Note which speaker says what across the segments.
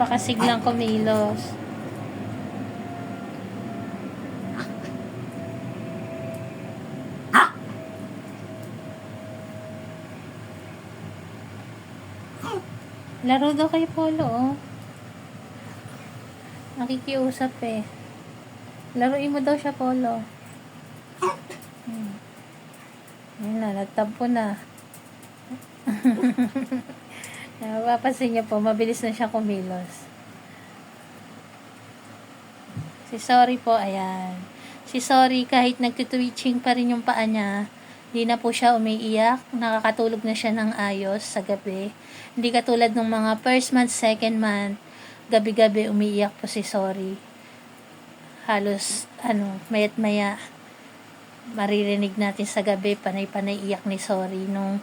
Speaker 1: Napakasiglang kumilos. Laro daw kay Polo, oh. Nakikiusap eh. Laruin mo daw siya, Polo. Hmm. Ayun na, nagtampo na. Napapansin niyo po, mabilis na siya kumilos. Si Sorry po, ayan. Si Sorry, kahit nagtitwitching pa rin yung paa niya, hindi na po siya umiiyak. Nakakatulog na siya ng ayos sa gabi. Hindi katulad ng mga first month, second month, gabi-gabi umiiyak po si Sorry. Halos, ano, mayat maya, maririnig natin sa gabi, panay-panay iyak ni Sorry nung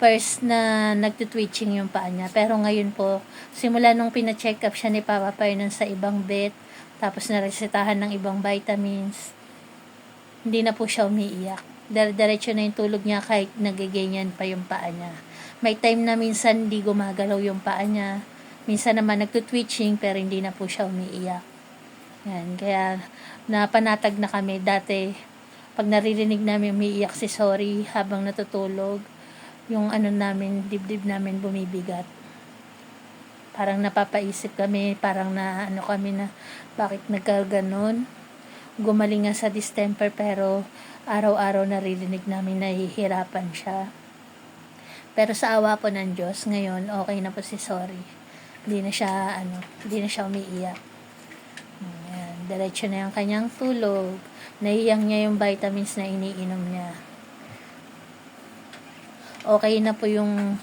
Speaker 1: first na nagtitwitching yung paa niya. Pero ngayon po, simula nung pina-check up siya ni Papa Pernan sa ibang vet, tapos naresetahan ng ibang vitamins, hindi na po siya umiiyak. Dire-diretso na yung tulog niya kahit nagiganyan pa yung paa niya. May time na minsan hindi gumagalaw yung paa niya. Minsan naman nagtutwitching pero hindi na po siya umiiyak. Yan, kaya napanatag na kami. Dati, pag naririnig namin umiiyak si Sorry habang natutulog, yung ano namin, dibdib namin bumibigat. Parang napapaisip kami, parang na ano kami na bakit nagkaganon. Gumaling nga sa distemper pero araw-araw naririnig namin nahihirapan siya. Pero sa awa po ng Diyos, ngayon okay na po si Sorry. Hindi na siya ano, hindi na siya umiiyak. Ayan, diretso na yung kanyang tulog. Naiyang niya yung vitamins na iniinom niya. Okay na po yung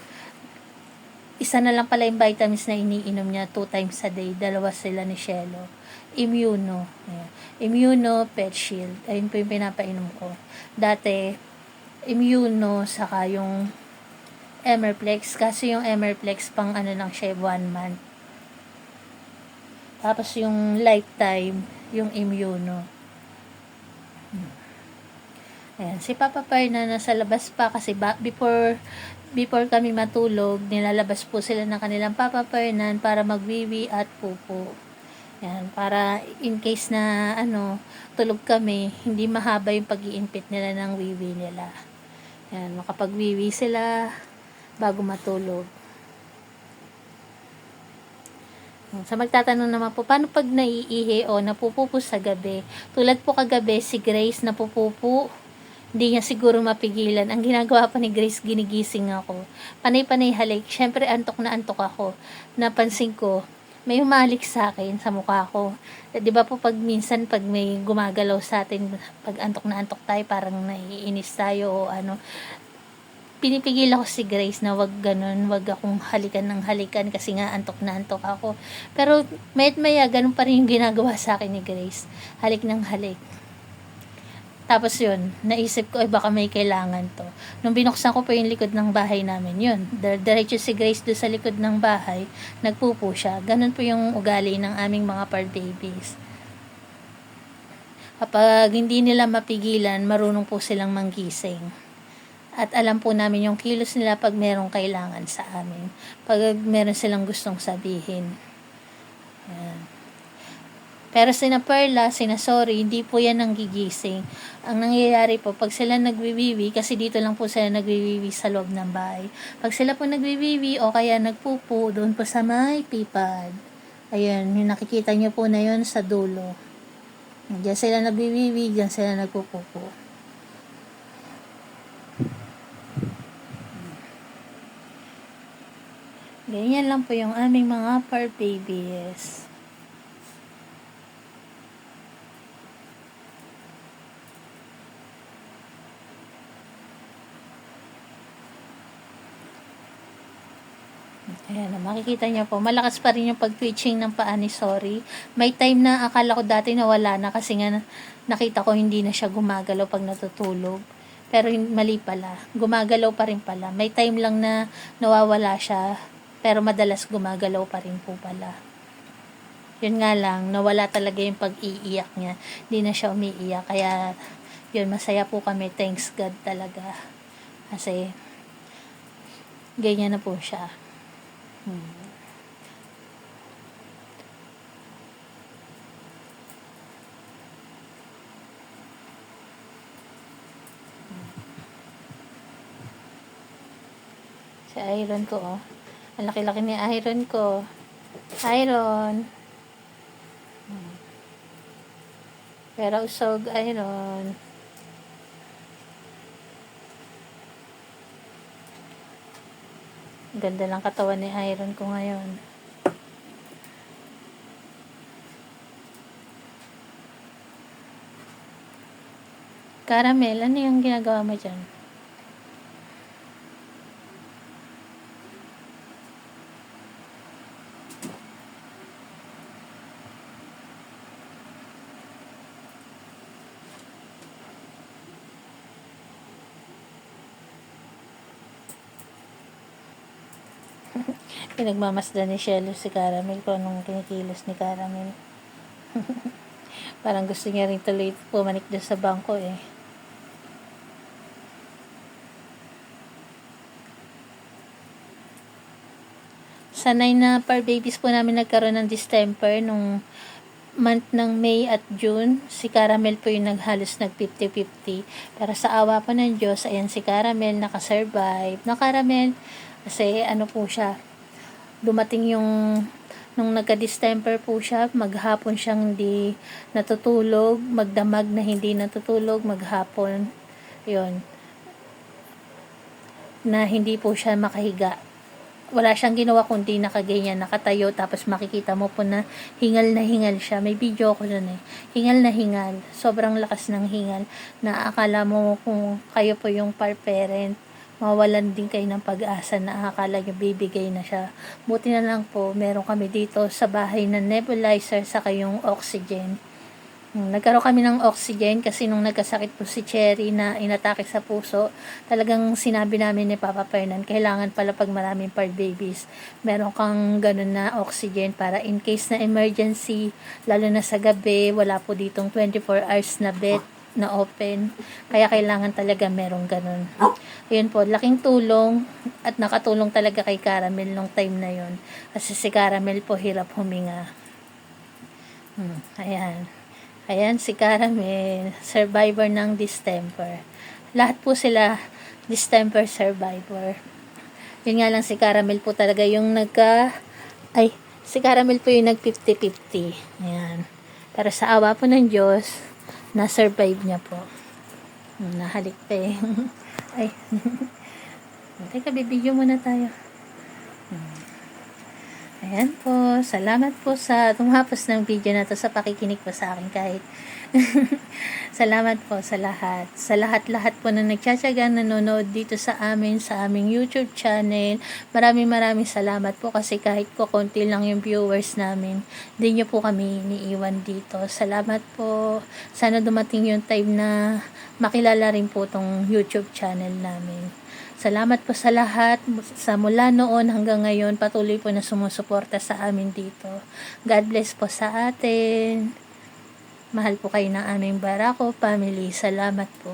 Speaker 1: isa na lang pala yung vitamins na iniinom niya two times a day. Dalawa sila ni Shelo. Immuno. Ayan. Immuno, Pet Shield. Ayun po yung pinapainom ko. Dati, Immuno, saka yung Emerplex. Kasi yung Emerplex, pang ano lang siya, one month. Tapos yung lifetime, yung Immuno. Ayan. Si Papa Par na nasa labas pa kasi ba, before before kami matulog, nilalabas po sila ng kanilang Papa Fernan para magwiwi at pupo. Yan, para in case na ano, tulog kami, hindi mahaba yung pag-iinpit nila ng wiwi nila. Yan, makapagwiwi sila bago matulog. Sa magtatanong naman po, paano pag naiihi o napupupo sa gabi? Tulad po kagabi, si Grace napupupo hindi niya siguro mapigilan. Ang ginagawa pa ni Grace, ginigising ako. Panay-panay halik. Siyempre, antok na antok ako. Napansin ko, may humalik sa akin, sa mukha ko. Eh, Di ba po pag minsan, pag may gumagalaw sa atin, pag antok na antok tayo, parang naiinis tayo o ano, pinipigil ako si Grace na wag ganun, wag akong halikan ng halikan kasi nga antok na antok ako. Pero mayat maya, ganun pa rin yung ginagawa sa akin ni Grace. Halik ng halik. Tapos yun, naisip ko, eh baka may kailangan to. Nung binuksan ko po yung likod ng bahay namin, yun. Dir- Diretso si Grace doon sa likod ng bahay, nagpupo siya. Ganun po yung ugali ng aming mga par babies. Kapag hindi nila mapigilan, marunong po silang manggising. At alam po namin yung kilos nila pag merong kailangan sa amin. Pag meron silang gustong sabihin. Yan. Pero sina Perla, sina Sorry, hindi po yan ang gigising. Ang nangyayari po, pag sila nagwiwiwi, kasi dito lang po sila nagwiwiwi sa loob ng bahay. Pag sila po nagwiwiwi o kaya nagpupo, doon po sa may pipad. Ayan, yung nakikita nyo po na yun sa dulo. Diyan sila nagwiwiwi, diyan sila nagpupupo. Ganyan lang po yung aming mga fur babies. Ayan, makikita niyo po, malakas pa rin yung pag-twitching ng paa ni Sorry. May time na akala ko dati na wala na kasi nga nakita ko hindi na siya gumagalaw pag natutulog. Pero mali pala, gumagalaw pa rin pala. May time lang na nawawala siya, pero madalas gumagalaw pa rin po pala. Yun nga lang, nawala talaga yung pag-iiyak niya. Hindi na siya umiiyak, kaya yun, masaya po kami. Thanks God talaga. Kasi, ganyan na po siya. Hmm. Si Iron ko, oh. Ang laki-laki ni Iron ko. Iron. Pero usog, Iron. Iron. Ganda ng katawan ni Iron ko ngayon. Caramel, ano yung ginagawa mo dyan? Pinagmamasdan ni Shelly si Caramel kung anong kinikilos ni Caramel. Parang gusto niya rin tuloy pumanik doon sa bangko eh. Sanay na par babies po namin nagkaroon ng distemper nung month ng May at June. Si Caramel po yung naghalos nag 50-50. Pero sa awa po ng Diyos, ayan si Caramel nakasurvive. Na Caramel, kasi ano po siya, dumating yung nung nagka-distemper po siya, maghapon siyang hindi natutulog, magdamag na hindi natutulog, maghapon, yon na hindi po siya makahiga. Wala siyang ginawa kundi nakaganyan, nakatayo, tapos makikita mo po na hingal na hingal siya. May video ko dun eh. Hingal na hingal. Sobrang lakas ng hingal na akala mo kung kayo po yung par parent, mawalan din kayo ng pag-asa na akala nyo bibigay na siya. Buti na lang po, meron kami dito sa bahay na nebulizer sa kayong oxygen. Hmm, Nagkaroon kami ng oxygen kasi nung nagkasakit po si Cherry na inatake sa puso, talagang sinabi namin ni Papa Fernan, kailangan pala pag maraming part babies, meron kang ganun na oxygen para in case na emergency, lalo na sa gabi, wala po ditong 24 hours na bed na open. Kaya kailangan talaga merong ganun. Ayun po, laking tulong at nakatulong talaga kay Caramel nung time na yon Kasi si Caramel po hirap huminga. Hmm, ayan. Ayan si Caramel, survivor ng distemper. Lahat po sila distemper survivor. Yun nga lang si Caramel po talaga yung nagka... Ay, si Caramel po yung nag 50-50. Ayan. Pero sa awa po ng Diyos, na-survive niya po. Hmm, Nahalik pa eh. Ay. Teka, bibigyo muna tayo. Hmm. Ayan po. Salamat po sa tumapos ng video na to sa pakikinig po sa akin kahit Salamat po sa lahat. Sa lahat-lahat po na nagtsatsaga nanonood dito sa amin, sa aming YouTube channel. Maraming maraming salamat po kasi kahit ko konti lang yung viewers namin, hindi nyo po kami iniiwan dito. Salamat po. Sana dumating yung time na makilala rin po tong YouTube channel namin. Salamat po sa lahat. Sa mula noon hanggang ngayon, patuloy po na sumusuporta sa amin dito. God bless po sa atin. Mahal po kayo ng aming Barako family. Salamat po.